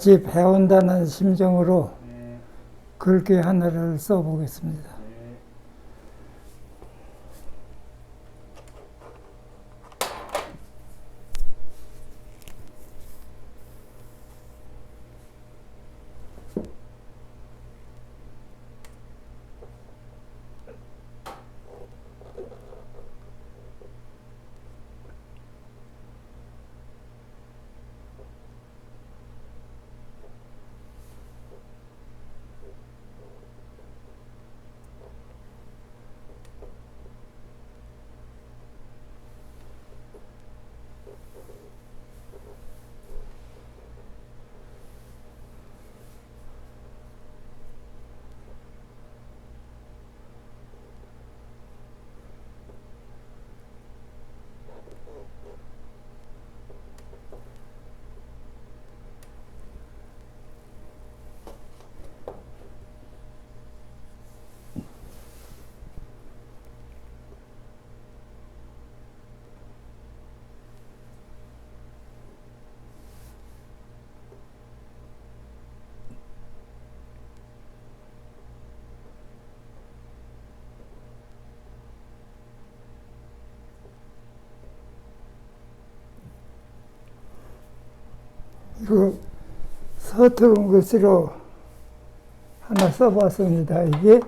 같이 배운다는 심정으로 네. 글귀 하나를 써보겠습니다. 네. 이거 서투른 글씨로 하나 써봤습니다. 이게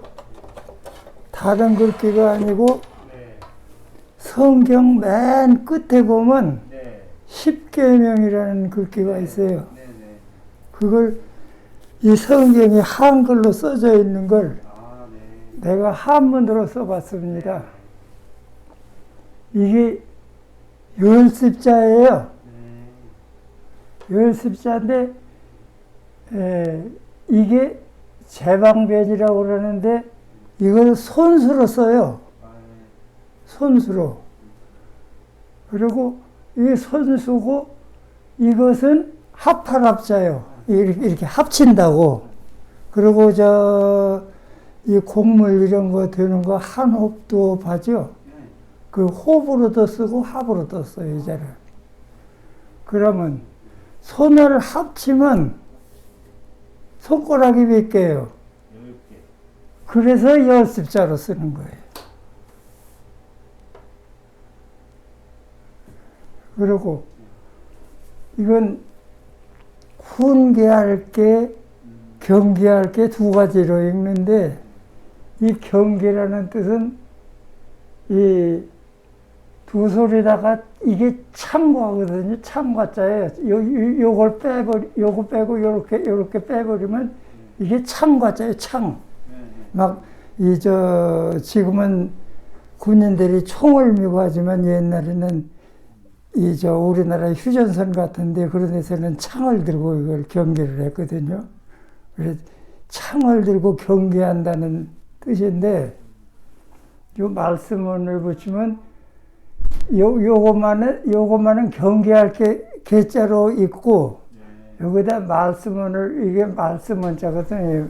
다른 글귀가 아니고 네. 성경 맨 끝에 보면 네. 십계명이라는 글귀가 있어요. 네. 네. 그걸 이 성경이 한글로 써져 있는 걸 아, 네. 내가 한문으로 써봤습니다. 이게 열십자예요. 네. 열십자인데 에, 이게 제방변이라고 그러는데 이걸 손수로 써요. 손수로. 그리고 이 손수고 이것은 합할합자요. 이렇게, 이렇게 합친다고. 그리고 저 이 곡물 이런 거 되는 거 한홉도. 네. 그 호흡으로도 쓰고 합으로도 써요, 이제는. 그러면 손을 합치면 손가락이 몇 개예요? 그래서 열 십자로 쓰는 거예요. 그리고 이건 훈계할 게, 경계할 게 두 가지로 읽는데 이 경계라는 뜻은 이 두 소리다가 이게 참과거든요. 참과자예요. 요, 요, 요 걸 빼버리, 요거 빼고 요렇게, 요렇게 빼버리면 이게 참과자예요. 창. 네. 네. 막, 이, 저, 지금은 군인들이 총을 미고 하지만 옛날에는 이, 저, 우리나라 휴전선 같은데 그런 데서는 창을 들고 이걸 경계를 했거든요. 그래서 창을 들고 경계한다는 뜻인데, 요 말씀문을 붙이면 요, 요것만은, 요것만은 경계할 게 개자로 있고, 네. 여기다 말씀문을 이게 말씀문자거든요.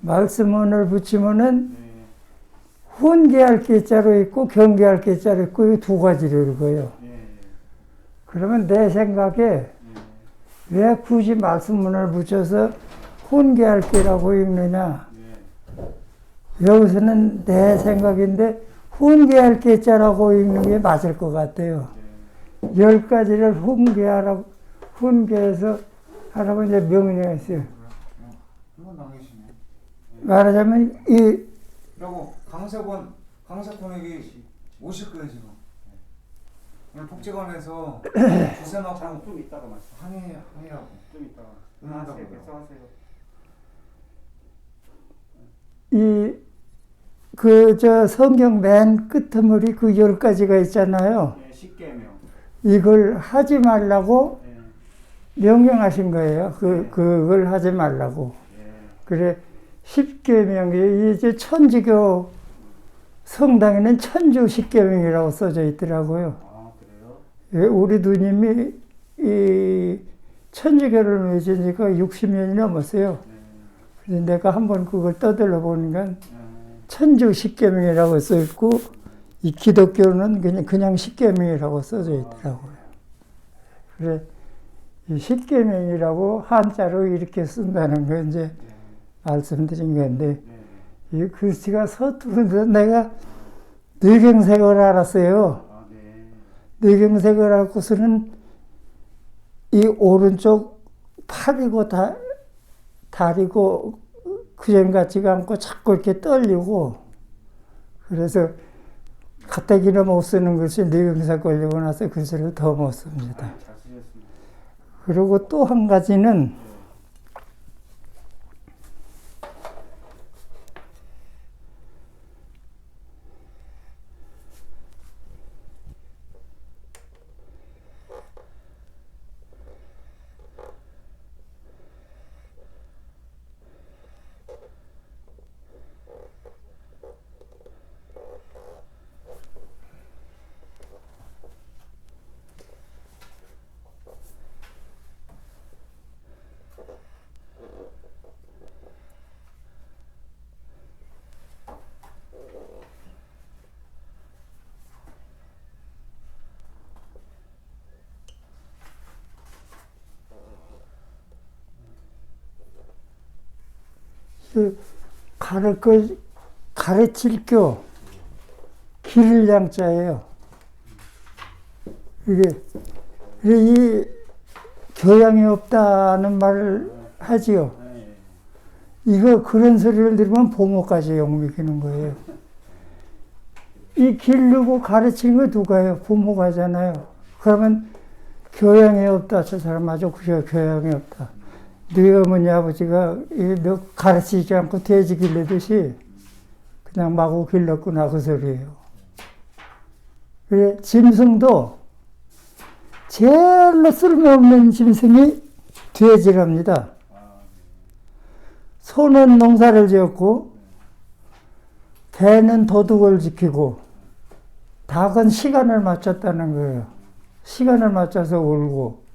말씀문을 붙이면은 네. 훈계할 개자로 있고 경계할 개자로 있고 이 두 가지를 읽어요. 네. 그러면 내 생각에 왜 굳이 말씀문을 붙여서 훈계할 개라고 읽느냐? 네. 여기서는 내 생각인데 훈계할 개자라고 읽는 게 맞을 것 같아요. 네. 열 가지를 훈계하라고 훈계해서 하라고 이제 명령했어요. 한번 나계시네. 말하자면 이 그리고 강세권 강세권에게 오실 거예요 지금. 네. 오늘 복지관에서 주세 맞고 좀 이따가 말씀. 항의 항의하고. 좀 이따가. 응한다고요. 하세요. 결정하세요. 이, 그, 저, 성경 맨 끝머리 그 열 가지가 있잖아요. 네. 이걸 하지 말라고 네. 명령하신 거예요. 그, 그걸 하지 말라고. 네. 그래, 십계명이 이제 천주교 성당에는 천주 십계명이라고 써져 있더라고요. 아, 그래요? 예, 우리 누님이 이 천주교를 지가 60년이 넘었어요. 네. 그래서 내가 한번 그걸 떠들어 보니까 네. 천주 십계명이라고 써 있고 이 기독교는 그냥 그냥 십계명이라고 써져 있더라고요. 그래 이 십계명이라고 한자로 이렇게 쓴다는 거 이제 네. 말씀드린 건데 네. 이 글씨가 서투른데 내가 뇌경색을 알았어요. 뇌경색을 알고서는 이 오른쪽 팔이고 다, 다리고 그전 같지가 않고 자꾸 이렇게 떨리고 그래서 가뜩이나 못 쓰는 글씨 뇌경색 걸리고 나서 글씨를 더 못 씁니다. 아. 그리고 또 한 가지는 그 가르 그 가르칠 교 기를 양자예요. 이게 이 교양이 없다는 말을 하지요. 네. 이거 그런 소리를 들으면 부모까지 욕먹이는 거예요. 이 기르고 가르치는 거 누가요? 부모가잖아요. 그러면 교양이 없다. 저 사람 아주 교- 교양이 없다. 너희 어머니 아버지가 이너 가르치지 않고 돼지 길르듯이 그냥 마구 길렀구나 그 소리예요. 그래 짐승도 제일로 쓸모없는 짐승이 돼지랍니다. 아, 소는 농사를 지었고 개는 도둑을 지키고 닭은 시간을 맞췄다는 거예요. 시간을 맞춰서 울고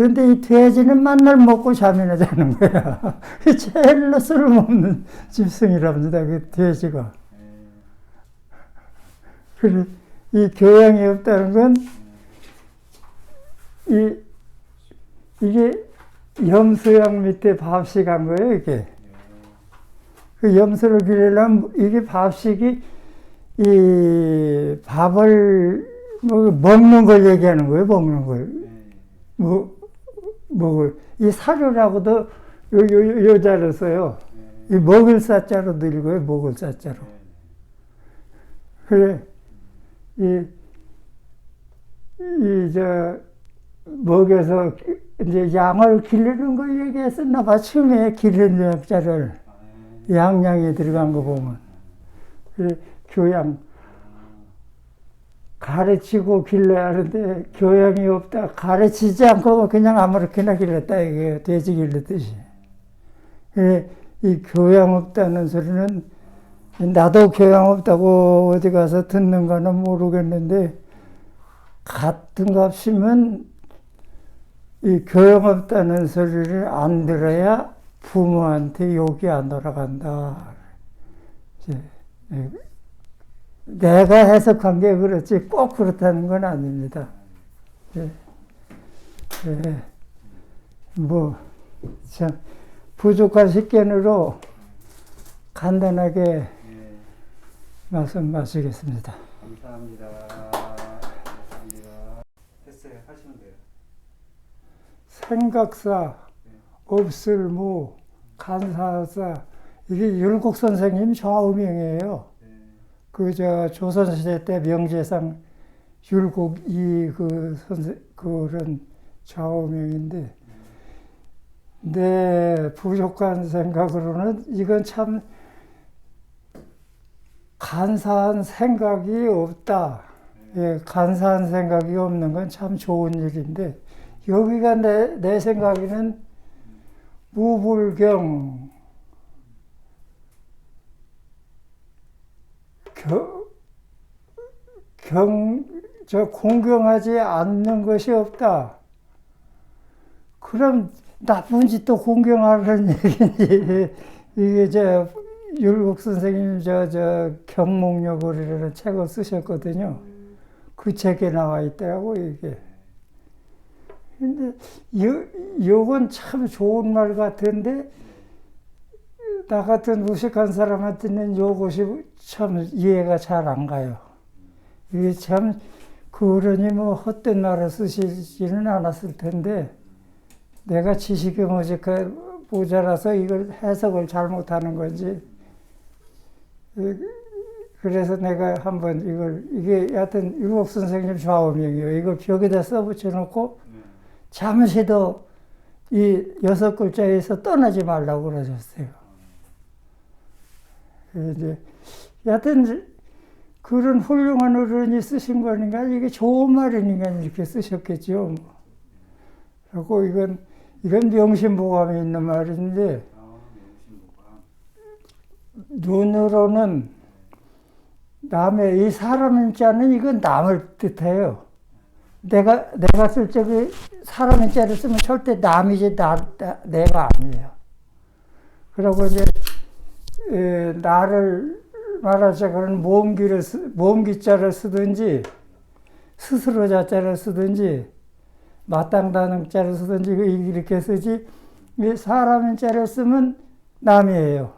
그런데 이 돼지는 만날 먹고 잠이나 자는 거야. 제일로 쓸모없는 짐승이랍니다. 그 돼지가. 네. 그래 이 교양이 없다는 건 이 이게 염소양 밑에 밥식 한 거예요. 이게. 네. 그 염소를 기르려면 이게 밥식이 이 밥을 뭐 먹는 걸 얘기하는 거예요. 먹는 걸. 네. 뭐 먹을 이 사료라고도 요, 요, 요 자를 써요. 네. 이 먹을 사자로 늘고요. 먹을 사자로. 네. 그래 이 이 저 먹여서 이제 양을 기르는 걸 얘기했었나 봐. 처음에 기르는 약자를 아, 네. 양양에 들어간 거 보면 그래 교양 가르치고 길러야 하는데 교양이 없다. 가르치지 않고 그냥 아무렇게나 길렀다 이게 돼지 길르듯이. 그래 이 교양 없다는 소리는 나도 교양 없다고 어디 가서 듣는 거는 모르겠는데 같은 값이면 이 교양 없다는 소리를 안 들어야 부모한테 욕이 안 돌아간다. 이제 예, 내가 해석한 게 그렇지 꼭 그렇다는 건 아닙니다. 예. 예. 뭐, 참, 부족한 식견으로 간단하게 네. 말씀 마치겠습니다. 감사합니다. 감사합니다. 됐어요. 하시면 돼요. 생각사, 없을 무, 간사사, 이게 율곡 선생님 좌우명이에요. 네. 그저 조선 시대 때 명제상 율곡이 그 선생 그런 좌우명인데 내 부족한 생각으로는 이건 참 간사한 생각이 없다. 예, 간사한 생각이 없는 건 참 좋은 일인데 여기가 내, 내 생각에는 무불경 겨, 경, 저 공경하지 않는 것이 없다. 그럼 나쁜 짓도 공경하라는 얘기지. 이게 저 율곡 선생님 저, 저 경목력을이라는 책을 쓰셨거든요. 그 책에 나와 있더라고, 이게. 근데 요, 요건 참 좋은 말 같은데 나 같은 무식한 사람한테는 요것이 참 이해가 잘 안 가요. 이게 참 그러니 뭐 헛된 말을 쓰시지는 않았을 텐데 내가 지식이 모자라, 모자라서 이걸 해석을 잘못하는 건지 이- 그래서 내가 한번 이걸 이게 여하튼 일곱 선생님 좌우명이에요. 이걸 벽에다 써붙여 놓고 네. 잠시 더이 여섯 글자에서 떠나지 말라고 그러셨어요. 그래서 이제 여하튼 그런 훌륭한 어른이 쓰신 거니까 이게 좋은 말이니까 이렇게 쓰셨겠죠. 뭐. 그리고 이건 이건 명심보감이 있는 말인데. 눈으로는 남의 이 사람인 자는 이건 남을 뜻해요. 내가 내가 쓸 적에 사람인 자를 쓰면 절대 남이지 나, 나- 내가 아니에요. 그리고 이제 에, 나를 말하자고는 모음기를 쓰, 모음기자를 쓰든지 스스로 자자를 쓰든지 마땅다는 자를 쓰든지 이렇게 쓰지 이 사람인 자를 쓰면 남이에요.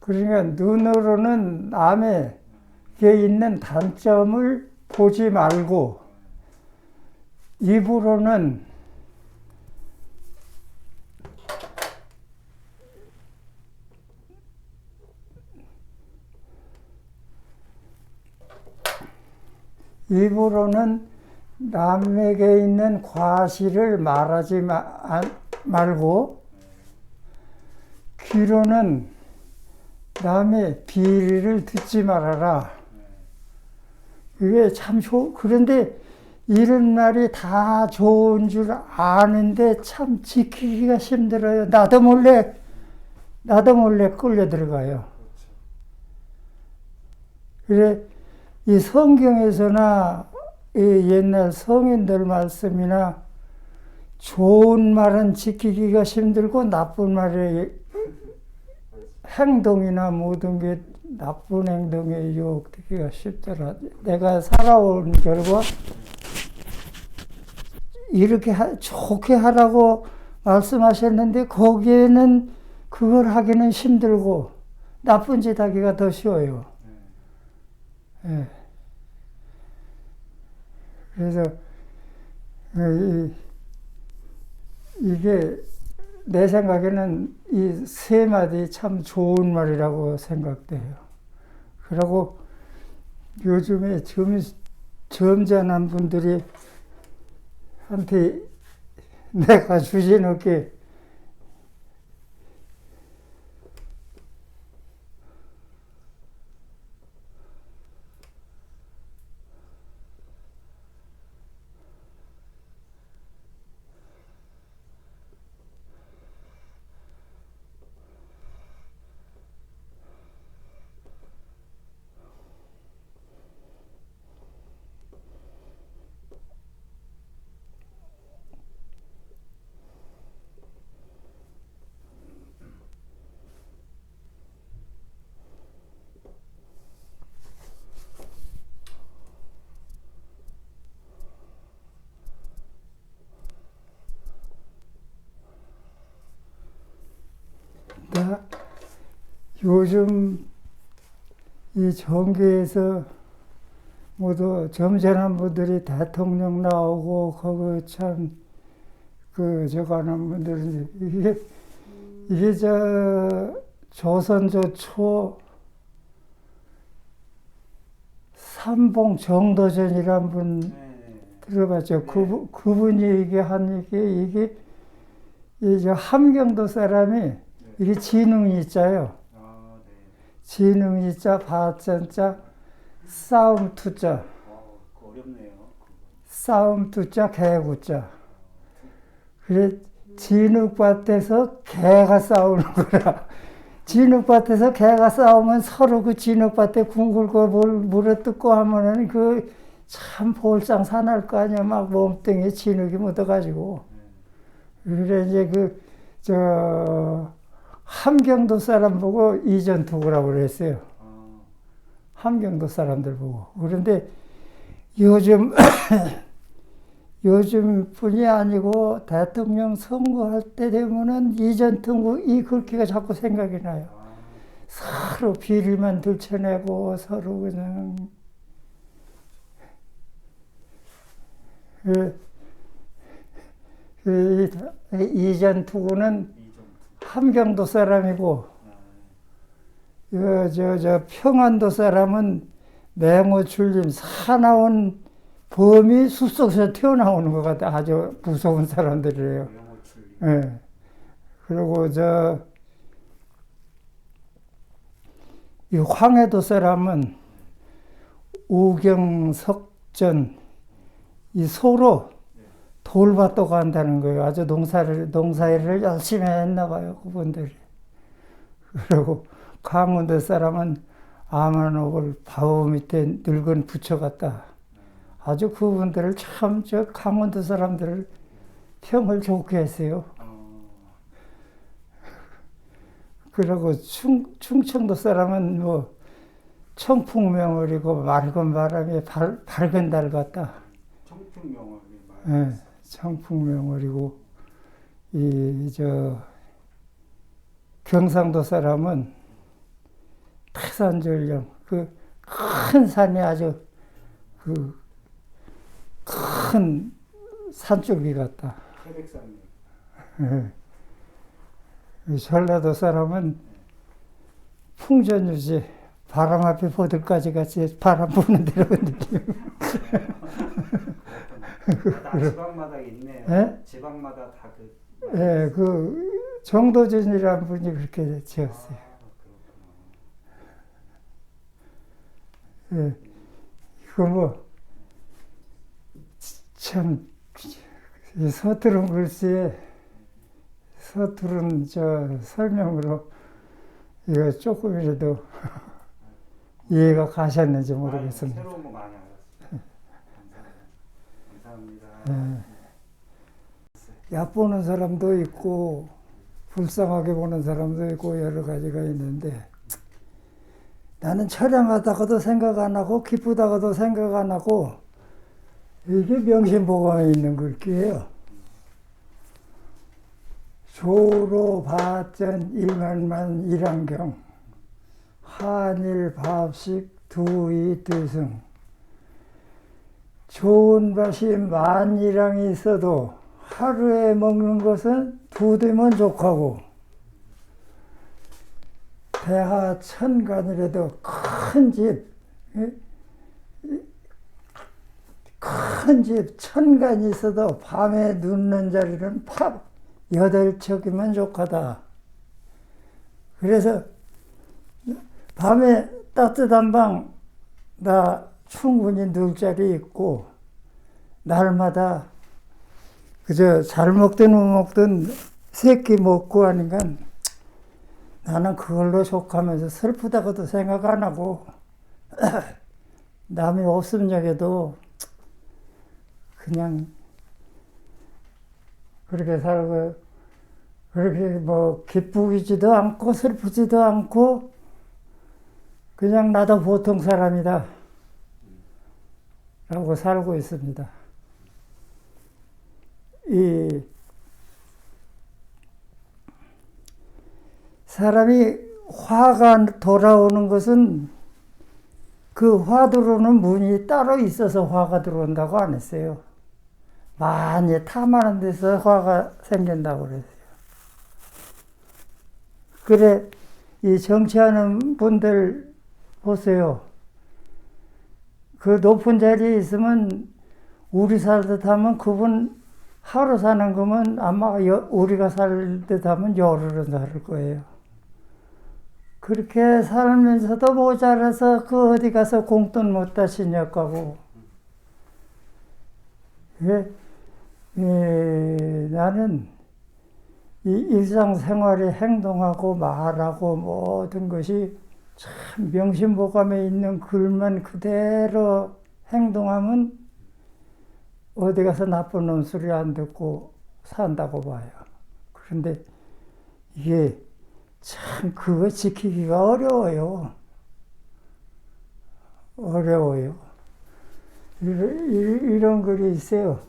그러니까 눈으로는 남에게 있는 단점을 보지 말고 입으로는 입으로는 남에게 있는 과실을 말하지 마- 안- 말고 귀로는 남의 비리를 듣지 말아라. 이게 참 좋, 그런데 이런 말이 다 좋은 줄 아는데 참 지키기가 힘들어요. 나도 몰래, 나도 몰래 끌려 들어가요. 그래, 이 성경에서나 이 옛날 성인들 말씀이나 좋은 말은 지키기가 힘들고 나쁜 말의 행동이나 모든 게 나쁜 행동에 유혹되기가 쉽더라. 내가 살아온 결과 이렇게 하- 좋게 하라고 말씀하셨는데 거기에는 그걸 하기는 힘들고 나쁜 짓 하기가 더 쉬워요. 예. 그래서 어, 이, 이게 내 생각에는 이 세 마디 참 좋은 말이라고 생각돼요. 그리고 요즘에 점, 점잖은 분들이 한테 내가 주진 않게 나 요즘 이 정계에서 모두 점잖은 분들이 대통령 나오고 거기 참그 저거 하는 분들은 이게 이게 저 조선조 초 삼봉 정도전이란 분 네, 네. 들어봤죠. 그 그분이 얘기한 이게 이게 이제 함경도 사람이 이게 지능이 있자요. 아, 네. 지능이 자 바전자 싸움 투자 어렵네요. 싸움 투자 개구자 그래 진흙밭에서 개가 싸우는 거라 진흙밭에서 개가 싸우면 서로 그 진흙밭에 궁글고 물, 물에 뜯고 하면은 그 참 볼상 사날 거 아니야 막 몸뚱이에 진흙이 묻어가지고 그래 이제 그 저 함경도 사람 보고 이전 투구라고 그랬어요. 아, 함경도 사람들 보고. 그런데 요즘 요즘 뿐이 아니고 대통령 선거할 때 되면은 이전 통구 이 글귀가 자꾸 생각이 나요. 아, 서로 비리만 들춰내고 서로 그냥 그, 그 이- 이전 투구는. 함경도 사람이고 아, 저저 평안도 사람은 맹호 출림 사나운 범이 숲속에서 튀어나오는 것 같아 아주 무서운 사람들이에요. 예. 그리고 저, 이 황해도 사람은 우경, 석전, 이 소로 돌밭도 간다는 거예요. 아주 농사를, 농사일을 열심히 했나 봐요, 그분들이. 그리고 강원도 사람은 아만옥을 바위 밑에 늙은 부처 같다. 아주 그분들을 참, 저 강원도 사람들을 평을 좋게 했어요. 어, 그리고 충, 충청도 사람은 뭐 청풍명월이고 맑은 바람에 밝, 밝은 달 같다. 청풍명월이 말. 예, 청풍명월이고 이 저 경상도 사람은 태산절령 그 큰 산이 아주 그 큰 산줄기 같다. 태백산님. 예. 이 전라도 사람은 풍전유지 바람 앞에 보들까지 같이 바람 부는 대로 느낌. 다 지방마다 있네요. 예? 지방마다 다 그. 예, 그 정도진이라는 분이 그렇게 지었어요. 아, 예. 이거 뭐참 서투른 글씨에 서투른 저 설명으로 이거 조금이라도 이해가 가셨는지. 모르겠습니다. 아, 새로운 거 많이 알았어요. 감사합니다. 예. 얕보는 사람도 있고 불쌍하게 보는 사람도 있고 여러 가지가 있는데 나는 처량하다고도 생각 안 하고 기쁘다고도 생각 안 하고 이게 명심보감에 있는 글귀예요. 조로 바전 일만만 일안경 한일 밥식 두이 두승 좋은 밭이 만이랑이 있어도 하루에 먹는 것은 두 대면 족하고 대하 천간이라도 큰 집, 큰 집 천간이 있어도 밤에 눕는 자리는 파 여덟 척이면 족하다. 그래서 밤에 따뜻한 방 나 충분히 누울 자리 있고 날마다 그저 잘 먹든 못 먹든 새끼 먹고 하니까 나는 그걸로 족하면서 슬프다고도 생각 안 하고 남이 없음 적에도 그냥 그렇게 살고 그렇게 뭐 기쁘지도 않고 슬프지도 않고 그냥 나도 보통 사람이다 라고 살고 있습니다. 이 사람이 화가 돌아오는 것은 그 화 들어오는 문이 따로 있어서 화가 들어온다고 안 했어요. 많이 탐하는 데서 화가 생긴다고 그랬어요. 그래, 이 정치하는 분들 보세요. 그 높은 자리에 있으면 우리 살듯 하면 그분 하루 사는 거면 아마 여, 우리가 살듯 하면 열흘은 살 거예요. 그렇게 살면서도 모자라서 그 어디 가서 공돈 못 다시냐 가고. 예, 예, 나는 이 일상생활에 행동하고 말하고 모든 것이 참 명심보감에 있는 글만 그대로 행동하면 어디 가서 나쁜 놈 소리 안 듣고 산다고 봐요. 그런데 이게 참 그거 지키기가 어려워요. 어려워요. 이런, 이런 글이 있어요.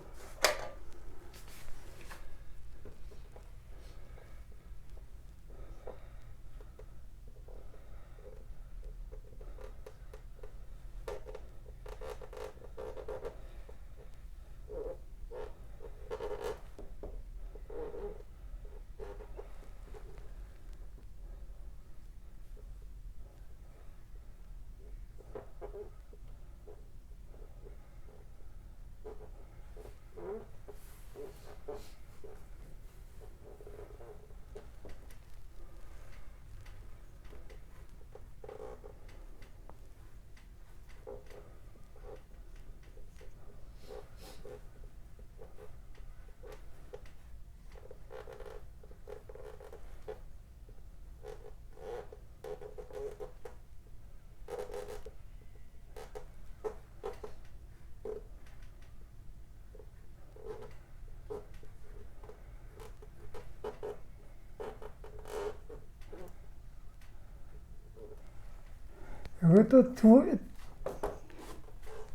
이것도 두,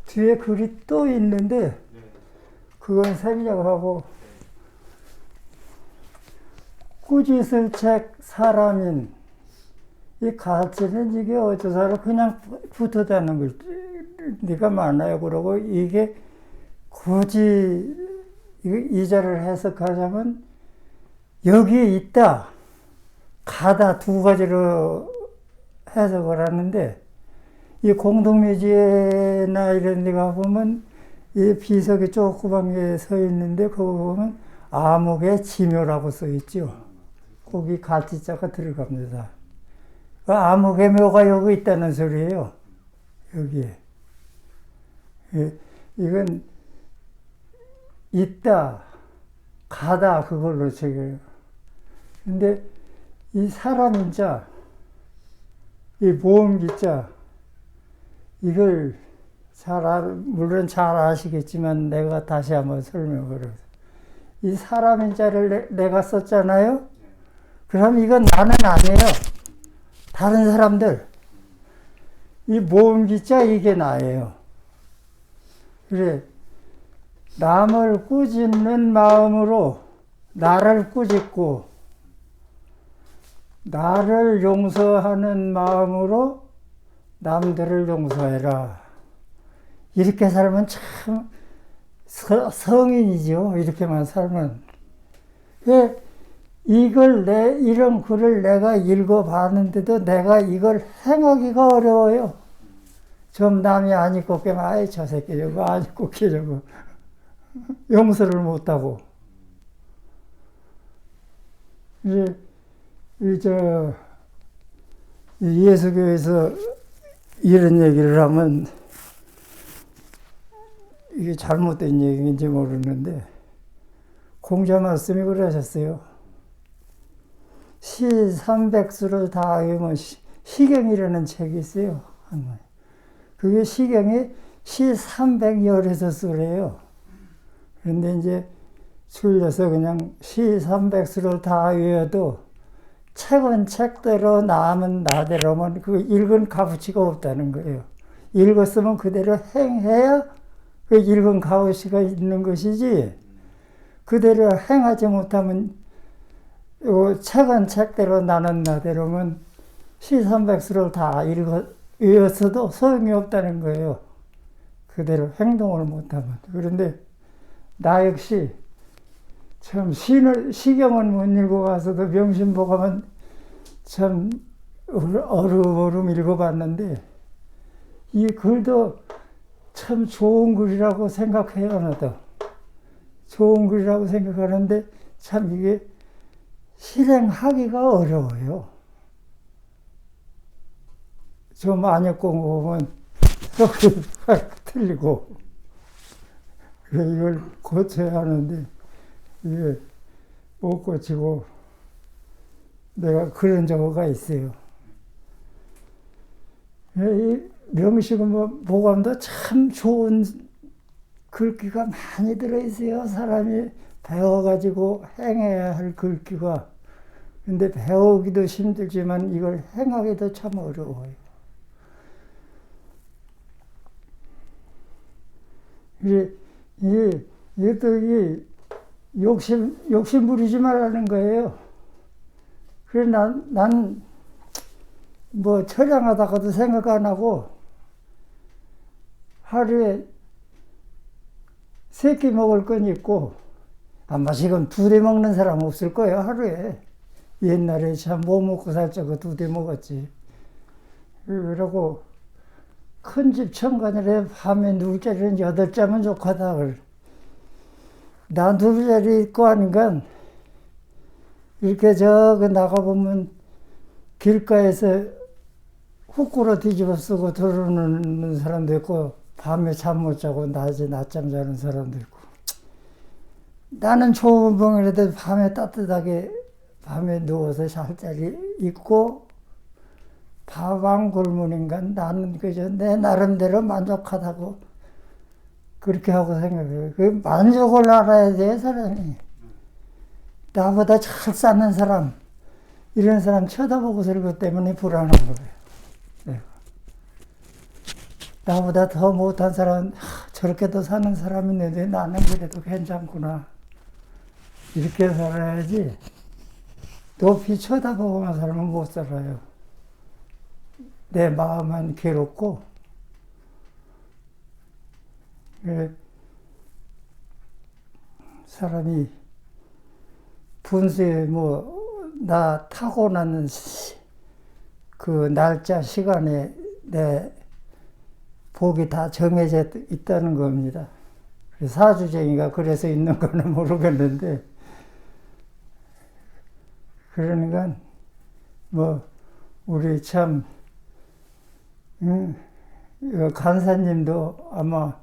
뒤에 글이 또 있는데, 네. 그건 생략하고, 꾸짖을 책 사람인, 이 가치는 이게 어쩌서로 그냥 붙어 다는 걸, 네가 많아요. 그러고 이게 굳이 이- 이자를 해석하자면, 여기에 있다, 가다 두 가지로 해석을 하는데, 이 공동묘지나 이런 데 가보면 이 비석이 조그만 게 서 있는데 그거 보면 암흑의 지묘라고 써 있죠. 거기 가지자가 들어갑니다. 그 암흑의 묘가 여기 있다는 소리예요. 여기에. 예, 이건 있다, 가다 그걸로 저기. 근데 이 사람 인자, 이 모음 기자, 이걸 잘 알, 물론 잘 아시겠지만 내가 다시 한번 설명을. 이 사람인 자를 내, 가 썼잖아요? 그럼 이건 나는 아니에요. 다른 사람들. 이 모음기자 이게 나예요. 그래. 남을 꾸짖는 마음으로 나를 꾸짖고 나를 용서하는 마음으로 남들을 용서해라. 이렇게 살면 참 서- 성인이죠. 이렇게만 살면. 왜 이걸 내 이런 글을 내가 읽어봤는데도 내가 이걸 행하기가 어려워요. 좀 남이 안 입고 깨면 아이 저 새끼 저거 안 입고 깨 저거 용서를 못하고 이제 이저 예수교에서 이런 얘기를 하면 이게 잘못된 얘기인지 모르는데 공자 말씀이 그러셨어요. 시 300수를 다 시- 시경이라는 책이 있어요. 그게 시경이 시 300열에서 그런데 이제 줄여서 그냥 시 300수를 다 외워도 책은 책대로 남은 나대로면 그 읽은 값어치가 없다는 거예요. 읽었으면 그대로 행해야 그 읽은 값어치가 있는 것이지 그대로 행하지 못하면 요 책은 책대로 나는 나대로면 시삼백수를 다 읽어 외웠어도 소용이 없다는 거예요. 그대로 행동을 못하면. 그런데 나 역시 참 시를, 시경은 못 읽어가서도 명심보감은 참 어루어루 읽어봤는데 이 글도 참 좋은 글이라고 생각해요, 나도. 좋은 글이라고 생각하는데 참 이게 실행하기가 어려워요. 저 만약 공부하면 틀리고 그래서 이걸 고쳐야 하는데 이게 못 고치고 내가 그런 적가 있어요. 이 명식은 뭐 보감도 참 좋은 글귀가 많이 들어있어요. 사람이 배워가지고 행해야 할 글귀가. 근데 배우기도 힘들지만 이걸 행하기도 참 어려워요. 이게, 이게, 이것도 이 욕심, 욕심 부리지 말라는 거예요. 그래, 난, 난, 뭐, 처량하다가도 생각 안 하고, 하루에 세 끼 먹을 건 있고, 아마 지금 두 대 먹는 사람 없을 거예요, 하루에. 옛날에 참 뭐 먹고 살자고 두대 먹었지. 그러고, 큰집 천간에 밤에 누울 자리는 여덟 자면 좋겠다. 나 누울 자리 있고 하니까, 이렇게 저기 나가보면 길가에서 후꾸로 뒤집어 쓰고 들어오는 사람도 있고, 밤에 잠 못 자고 낮에 낮잠 자는 사람도 있고. 나는 좁은 방이라도 밤에 따뜻하게 밤에 누워서 잘 자리 있고 밥한 골문인가 나는 그저 내 나름대로 만족하다고 그렇게 하고 생각해요. 그 만족을 알아야 돼 사람이. 나보다 잘 사는 사람 이런 사람 쳐다보고 살기 때문에 불안한 거예요. 내가. 나보다 더 못한 사람, 하, 저렇게도 사는 사람이 있는데 나는 그래도 괜찮구나. 이렇게 살아야지. 높이 쳐다보고만 살면 못 살아요. 내 마음은 괴롭고, 예, 사람이 분수에 뭐, 나 타고나는 시- 그 날짜 시간에 내 복이 다 정해져 있다는 겁니다. 사주쟁이가 그래서 있는 거는 모르겠는데, 그러니까, 뭐, 우리 참, 음, 이 간사님도 아마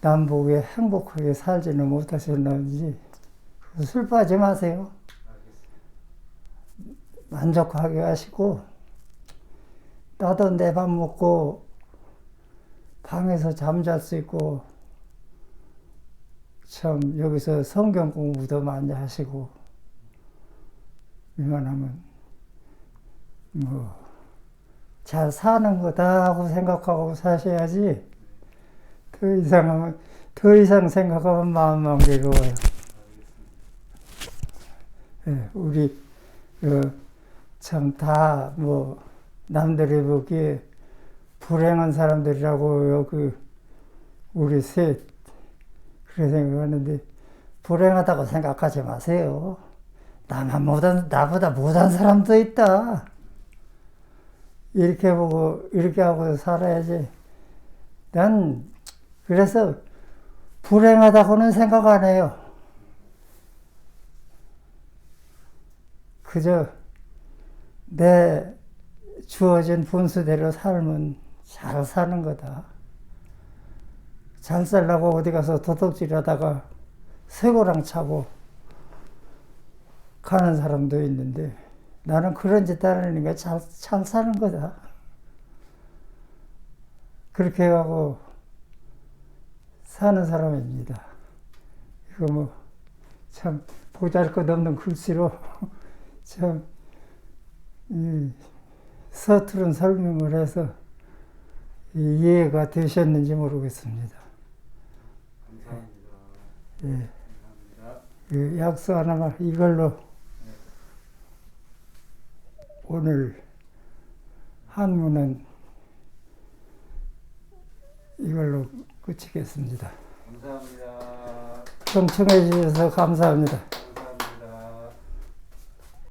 남북에 행복하게 살지는 못하셨는지, 술 빠지 마세요. 만족하게 하시고, 나도 내 밥 먹고 방에서 잠잘 수 있고, 참, 여기서 성경 공부도 많이 하시고, 이만하면, 뭐, 잘 사는 거다 하고 생각하고 사셔야지, 더 이상하면, 더 이상 생각하면 마음만 괴로워요. 예, 우리, 어, 참, 다, 뭐, 남들이 보기에 불행한 사람들이라고요, 그, 우리 셋. 그렇게 생각하는데, 불행하다고 생각하지 마세요. 나만 못한, 나보다 못한 사람도 있다. 이렇게 보고, 이렇게 하고 살아야지. 난, 그래서, 불행하다고는 생각 안 해요. 그저, 내 주어진 분수대로 살면 잘 사는 거다. 잘 살라고 어디 가서 도둑질 하다가 쇠고랑 차고 가는 사람도 있는데 나는 그런 짓안 하니까 잘, 잘 사는 거다. 그렇게 하고 사는 사람입니다. 이거 뭐 참 보잘 것 없는 글씨로 참 이, 서투른 설명을 해서 이해가 되셨는지 모르겠습니다. 감사합니다. 예. 감사합니다. 그 약수 하나만 이걸로 오늘 한문은 이걸로 끝이겠습니다. 감사합니다. 경청해 주셔서 감사합니다.